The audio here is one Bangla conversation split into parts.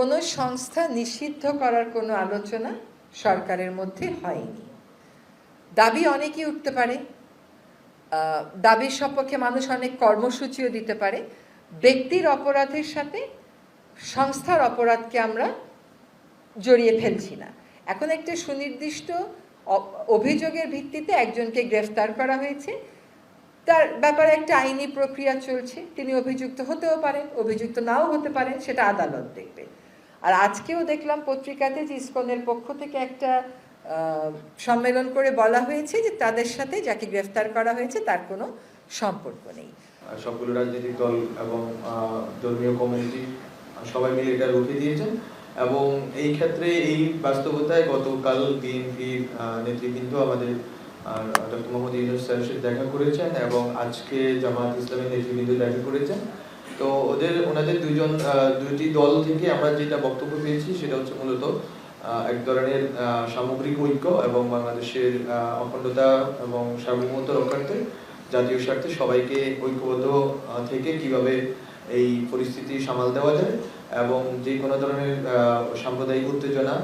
কোনো সংস্থা নিষিদ্ধ করার কোনো আলোচনা সরকারের মধ্যে হয়নি। দাবি অনেকেই উঠতে পারে। দাবির সপক্ষে মানুষ অনেক কর্মসূচিও দিতে পারে। ব্যক্তির অপরাধের সাথে সংস্থার অপরাধকে আমরা জড়িয়ে ফেলছি না। এখন একটা সুনির্দিষ্ট অভিযোগের ভিত্তিতে একজনকে গ্রেফতার করা হয়েছে। তার ব্যাপারে একটা আইনি প্রক্রিয়া চলছে। তিনি অভিযুক্ত হতেও পারেন, অভিযুক্ত নাও হতে পারেন, সেটা আদালত দেখবে। আর আজকেও দেখলাম পত্রিকাতে যে ইসকনের পক্ষ থেকে একটা সম্মেলন করে বলা হয়েছে যে তাদের সাথে যাকে গ্রেফতার করা হয়েছে তার কোনো সম্পর্ক নেই। সবগুলো রাজনৈতিক দল এবং ধর্মীয় কমিউনিটি সবাই মিলে এটা রুখে দিয়েছেন। এবং এই ক্ষেত্রে এই বাস্তবতায় গতকাল বিএনপির নেতৃবৃন্দ আমাদের ডক্টর মোহাম্মদ ইউনুস স্যারের দেখা করেছেন এবং আজকে জামাত ইসলামের নেতৃবৃন্দ দেখা করেছেন। তো ওদের, ওনাদের দুজন দুইটি দল থেকে আমরা যেটা বক্তব্য পেয়েছি সেটা হচ্ছে মূলত এক ধরনের সামগ্রিক ঐক্য এবং বাংলাদেশের অখণ্ডতা এবং সার্বভৌমত্ব রক্ষার্থে, জাতীয় স্বার্থে সবাইকে ঐক্যবদ্ধ থেকে কীভাবে এই পরিস্থিতি সামাল দেওয়া যায় এবং যে কোনো ধরনের সাম্প্রদায়িক উত্তেজনা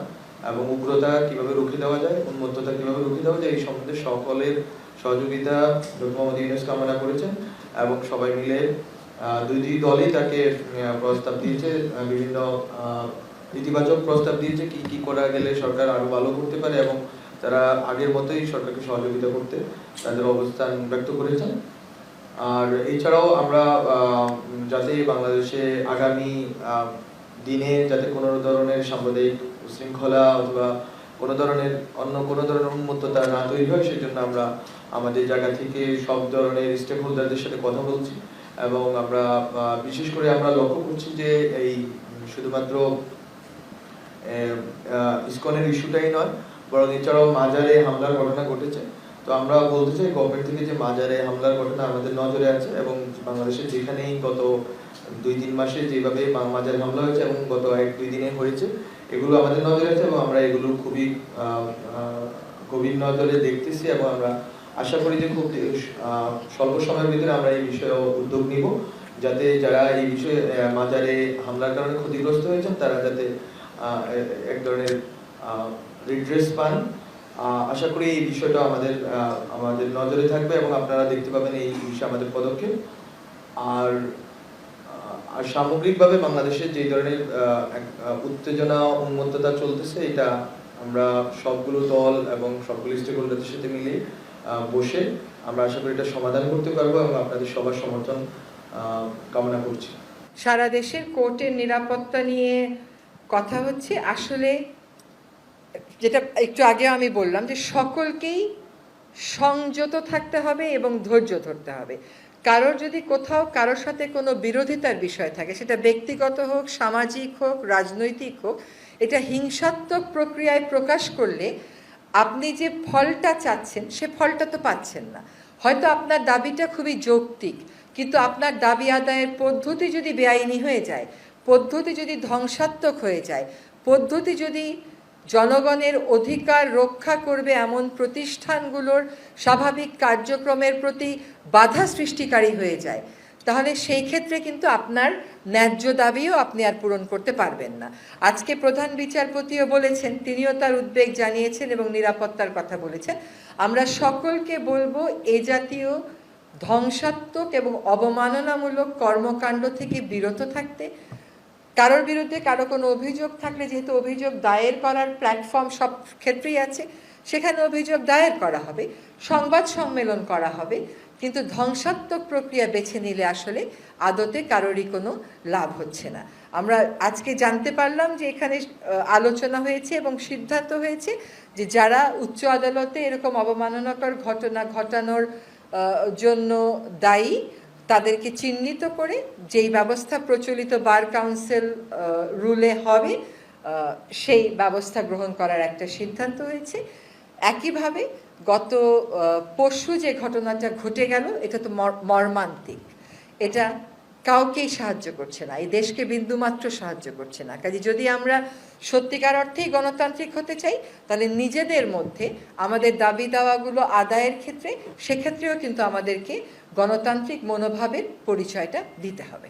এবং উগ্রতা কীভাবে রুখে দেওয়া যায়, উন্মত্ততা কীভাবে রুখে দেওয়া যায়, এই সম্বন্ধে সকলের সহযোগিতা ডক্টর মোহাম্মদ ইউনুস কামনা করেছেন এবং সবাই মিলে দুইটি দলই তাকে প্রস্তাব দিয়েছে বিভিন্ন ইতিবাচক প্রস্তাব দিয়েছে, কি কি করা গেলে সরকার আরও ভালো করতে পারে এবং তারা আগের মতোই সরকারকে সহযোগিতা করতে তাদের অবস্থান ব্যক্ত করেছেন। আর এছাড়াও আমরা যাতে বাংলাদেশে আগামী দিনে যাতে কোনো ধরনের সাম্প্রদায়িক শৃঙ্খলা অথবা কোনো ধরনের, অন্য কোনো ধরনের উন্মত্ততা না তৈরি হয়, সেজন্য আমরা আমাদের জায়গা থেকে সব ধরনের স্টেক হোল্ডারদের সাথে কথা বলছি। এবং আমরা বিশেষ করে আমরা লক্ষ্য করছি যে এই শুধুমাত্র ইসকনের ইস্যুটাই নয়, বরং এছাড়াও মাজারে হামলার ঘটনা ঘটেছে। তো আমরা বলতে চাই গভর্নমেন্ট থেকে যে মাজারে হামলার ঘটনা আমাদের নজরে আছে এবং বাংলাদেশে যেখানেই গত দুই তিন মাসে যেভাবে মাজারে হামলা হয়েছে এবং গত এক দুই দিনে হয়েছে, এগুলো আমাদের নজরে আছে এবং আমরা এগুলো খুবই গভীর নজরে দেখতেছি এবং আমরা আশা করি যে খুব স্বল্প সময়ের ভিতরে আমরা এই বিষয়ে উদ্যোগ নিব যাতে যারা এই বিষয়ে মাজারে হামলার কারণে ক্ষতিগ্রস্ত হয়েছেন তারা যাতে এক ধরনের রিড্রেস পান। আশা করি এই বিষয়টা আমাদের আমাদের নজরে থাকবে এবং আপনারা দেখতে পাবেন এই বিষয়ে আমাদের পদক্ষেপ। আর আর সামগ্রিকভাবে বাংলাদেশের যে ধরনের উত্তেজনা উন্মত্ততা চলতেছে এটা আমরা সবগুলো দল এবং সবগুলো স্টেক সাথে মিলে আহ, বসে আমরা আশা করি এটা সমাধান করতে পারব এবং আপনাদের সবার সমর্থন কামনা করছি। সারা দেশের কোর্টের নিরাপত্তা নিয়ে কথা হচ্ছে। আসলে যেটা একটু আগে আমি বললাম যে সকলকেই সংযত থাকতে হবে এবং ধৈর্য ধরতে হবে। কারোর যদি কোথাও কারোর সাথে কোনো বিরোধিতার বিষয় থাকে, সেটা ব্যক্তিগত হোক, সামাজিক হোক, রাজনৈতিক হোক, এটা হিংসাত্মক প্রক্রিয়ায় প্রকাশ করলে আপনি যে ফলটা চাচ্ছেন, সে ফলটা তো পাচ্ছেন না। হয়তো আপনার দাবিটা খুবই যৌক্তিক, কিন্তু আপনার দাবি আদায়ের পদ্ধতি যদি বেআইনি হয়ে যায়, পদ্ধতি যদি ধ্বংসাত্মক হয়ে যায়, পদ্ধতি যদি জনগণের অধিকার রক্ষা করবে এমন প্রতিষ্ঠানগুলোর স্বাভাবিক কার্যক্রমের প্রতি বাধা সৃষ্টিকারী হয়ে যায় তাহলে সেই ক্ষেত্রে কিন্তু আপনার ন্যায্য দাবিও আপনি আর পূরণ করতে পারবেন না। আজকে প্রধান বিচারপতিও বলেছেন, তিনিও তার উদ্বেগ জানিয়েছেন এবং নিরাপত্তার কথা বলেছেন। আমরা সকলকে বলব, এ জাতীয় ধ্বংসাত্মক এবং অবমাননামূলক কর্মকাণ্ড থেকে বিরত থাকতে। কারোর বিরুদ্ধে কারও কোনো অভিযোগ থাকলে, যেহেতু অভিযোগ দায়ের করার প্ল্যাটফর্ম সব ক্ষেত্রেই আছে সেখানে অভিযোগ দায়ের করা হবে, সংবাদ সম্মেলন করা হবে, কিন্তু ধ্বংসাত্মক প্রক্রিয়া বেছে নিলে আসলে আদতে কারোরই কোনো লাভ হচ্ছে না। আমরা আজকে জানতে পারলাম যে এখানে আলোচনা হয়েছে এবং সিদ্ধান্ত হয়েছে যে যারা উচ্চ আদালতে এরকম অবমাননাকর ঘটনা ঘটানোর জন্য দায়ী, তাদেরকে চিহ্নিত করে যেই ব্যবস্থা প্রচলিত বার কাউন্সিল রুলে হবে সেই ব্যবস্থা গ্রহণ করার একটা সিদ্ধান্ত হয়েছে। একইভাবে গত পরশু যে ঘটনাটা ঘটে গেল, এটা তো মর- মর্মান্তিক। এটা কাউকেই সাহায্য করছে না, এই দেশকে বিন্দুমাত্র সাহায্য করছে না। কাজে যদি আমরা সত্যিকার অর্থেই গণতান্ত্রিক হতে চাই, তাহলে নিজেদের মধ্যে আমাদের দাবি দাওয়াগুলো আদায়ের ক্ষেত্রে, সেক্ষেত্রেও কিন্তু আমাদেরকে গণতান্ত্রিক মনোভাবের পরিচয়টা দিতে হবে।